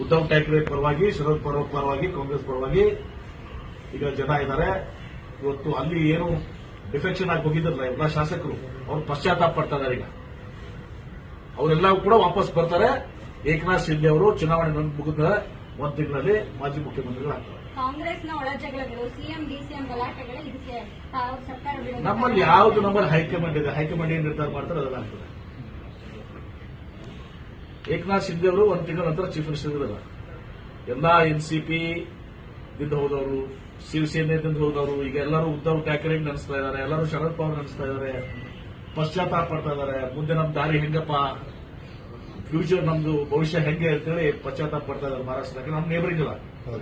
ಉದ್ದವ್ ಠಾಕ್ರೆ ಪರವಾಗಿ ಶರದ್ ಪವಾರ್ ಪರವಾಗಿ ಕಾಂಗ್ರೆಸ್ ಪರವಾಗಿ ಈಗ ಜನ ಇದ್ದಾರೆ ಇವತ್ತು ಅಲ್ಲಿ ಏನು ಡಿಫೆಕ್ಷನ್ ಆಗಿ ಹೋಗಿದ್ರಲ್ಲ ಎಲ್ಲ ಶಾಸಕರು ಅವ್ರು ಪಶ್ಚಾತ್ತಾಪ ಪಡ್ತಾ ಇದ್ದಾರೆ ಈಗ. ಅವರೆಲ್ಲ ಕೂಡ ವಾಪಸ್ ಬರ್ತಾರೆ. ಏಕನಾಥ್ ಶಿಂದೆ ಅವರು ಚುನಾವಣೆ ಮುಗಿದ ಒಂದು ತಿಂಗಳಲ್ಲಿ ಮಾಜಿ ಮುಖ್ಯಮಂತ್ರಿಗಳಾಗ್ತಾರೆ. ಕಾಂಗ್ರೆಸ್ನ ಒಳಜಗಳಗಳು ಸಿಎಂ ಡಿಸಿಎಂ ಗಲಾಟೆಗಳೇ ಇದಕ್ಕೆ ತಾವು ಸರ್ಕಾರ ವಿರೋಧ ನಮ್ಮಲ್ಲಿ ಯಾವುದು ನಮ್ಮಲ್ಲಿ ಹೈಕಮಾಂಡ್ ಇದೆ ಹೈಕಮಾಂಡ್ ಏನ್ ನಿರ್ಧಾರ ಮಾಡ್ತಾರೆ ಅದೆಲ್ಲ ಆಗ್ತದೆ. ಏಕನಾಥ್ ಶಿಂದೆ ಅವರು ಒಂದು ತಿಂಗಳ ನಂತರ ಚೀಫ್ ಮಿನಿಸ್ಟರ್ ಇರಲ್ಲ ಸಿ ಪಿ ದಿಂದ ಹೋದವರು ಶಿವಸೇನೆದಿಂದ ಹೋದವರು ಈಗ ಎಲ್ಲರೂ ಉದ್ದವ್ ಠಾಕ್ರೆ ನೆನೆಸ್ತಾ ಇದ್ದಾರೆ ಎಲ್ಲರೂ ಶರದ್ ಪವಾರ್ ನೆನೆಸ್ತಾ ಇದ್ದಾರೆ ಪಶ್ಚಾತ್ತಾಪ ಪಡ್ತಾ ಇದ್ದಾರೆ ಮುಂದೆ ನಮ್ಮ ದಾರಿ ಹೆಂಗಪ್ಪ ಫ್ಯೂಚರ್ ನಮ್ದು ಭವಿಷ್ಯ ಹೆಂಗೆ ಅಂತೇಳಿ ಪಶ್ಚಾತ್ತಾಪ ಪಡ್ತಾ ಇದ್ದಾರೆ ಮಹಾರಾಷ್ಟ್ರಕ್ಕೆ ನಮ್ಮ ನೇಬರ್ ಇಲ್ಲ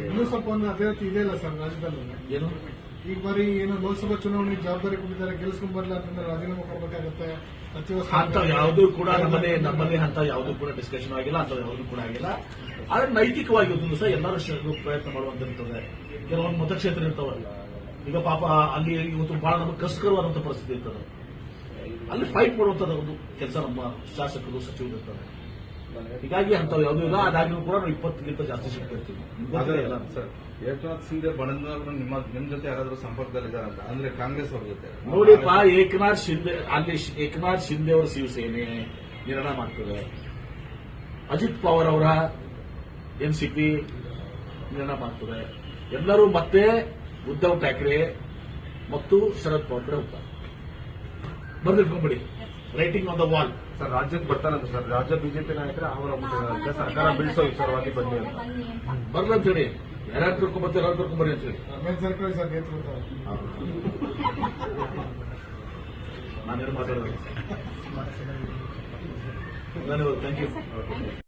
ಇನ್ನೂ ಸ್ವಲ್ಪ ಒಂದು ಅಭಿವೃದ್ಧಿ ಇದೆ ಇಲ್ಲ ಸರ್ ರಾಜ್ಯದಲ್ಲಿ ಏನು? ಈಗ ಬಾರಿ ಏನು ಲೋಕಸಭಾ ಚುನಾವಣೆಗೆ ಜವಾಬ್ದಾರಿ ಕೊಟ್ಟಿದ್ದಾರೆ, ಗೆಲ್ಸ್ಕೊಂಡ್ ಬರಲ್ಲ ಅಂತಂದ್ರೆ ರಾಜೀನಾಮೆ ಕೊಡಬೇಕಾಗತ್ತೆ. ಅಂತ ಯಾವುದೂ ಕೂಡ ನಮ್ಮಲ್ಲಿ ನಮ್ಮಲ್ಲಿ ಅಂತ ಯಾವುದೂ ಕೂಡ ಡಿಸ್ಕಷನ್ ಆಗಿಲ್ಲ, ಅಂತ ಯಾವುದೂ ಕೂಡ ಆಗಿಲ್ಲ. ಆದ್ರೆ ನೈತಿಕವಾಗಿ ಒಂದು ದಿವಸ ಎಲ್ಲರೂ ಪ್ರಯತ್ನ ಮಾಡುವಂತಿರ್ತದೆ. ಕೆಲವೊಂದು ಮತಕ್ಷೇತ್ರ ಇರ್ತಾವಲ್ಲ. ಈಗ ಪಾಪ ಅಲ್ಲಿ ಇವತ್ತು ಬಹಳ ನಮಗೆ ಕಷ್ಟಕರವಾದಂತ ಪರಿಸ್ಥಿತಿ ಇರ್ತದೆ. ಅಲ್ಲಿ ಫೈಟ್ ಮಾಡುವಂತದ ಒಂದು ಕೆಲಸ ನಮ್ಮ ಶಾಸಕರು, ಸಚಿವರು ಇರ್ತಾರೆ. ಹೀಗಾಗಿ ಅಂತವ್ ಯಾವುದೂ ಇಲ್ಲ. ಅದಾಗಿನೂ ಕೂಡ ನಾವು ಇಪ್ಪತ್ತಕ್ಕಿಂತ ಜಾಸ್ತಿ ಸಿಕ್ಕಿರ್ತೀವಿ ಗೊತ್ತಿದೆ ಎಲ್ಲ. ಸರ್ ಏಕನಾಥ್ ಶಿಂದೆ ಬಣದವರು ನಿಮ್ಮ ನಿಮ್ ಜೊತೆ ಯಾರಾದ್ರೂ ಸಂಪರ್ಕದಲ್ಲಿದ್ದಾರೆ ಅಂತ? ಅಂದ್ರೆ ಕಾಂಗ್ರೆಸ್ ಅವ್ರ ಜೊತೆ. ನೋಡಿಪ್ಪ ಏಕನಾಥ್ ಶಿಂದೆ ಅಲ್ಲಿ ಏಕನಾಥ್ ಶಿಂದೆ ಅವರ ಶಿವಸೇನೆ ನಿರ್ಣಯ ಮಾಡ್ತದೆ. ಅಜಿತ್ ಪವಾರ್ ಅವರ ಎನ್ಸಿಪಿ ನಿರ್ಣಯ ಮಾಡ್ತದೆ. ಎಲ್ಲರೂ ಮತ್ತೆ ಉದ್ದವ್ ಠಾಕ್ರೆ ಮತ್ತು ಶರದ್ ಪವಾರ್ ಕಡೆ ಹೋಗ್ತಾರೆ. ಬರ್ದಿಟ್ಕೊಂಡ್ಬಿಡಿ writing on the wall sir ರಾಜ್ಯಕ್ಕೆ ಬರ್ತಾರಂತ ಸರ್. ರಾಜ್ಯ ಬಿಜೆಪಿ ನಾಯಕರ ಅವರ ಸರ್ಕಾರ ಬೀಳಿಸೋ ವಿಚಾರವಾಗಿ ಬನ್ನಿ ಅಂತ. ಬರ್ಲಂತ ಹೇಳಿ. ಯಾರ್ಯಾರು ಕರ್ಕೊಂಡ್ಬರ್ತಾರೆ ಯಾರು ಕರ್ಕೊಂಡ್ಬರ್ರಿ ಅಂತ ಹೇಳಿ. ರಮೇಶ್ ಜಾರಕಿಹೊಳಿ ಸರ್ ನೇತೃತ್ವ. ನಾನೇನು ಮಾತಾಡೋದು? ಧನ್ಯವಾದ ಥ್ಯಾಂಕ್ ಯು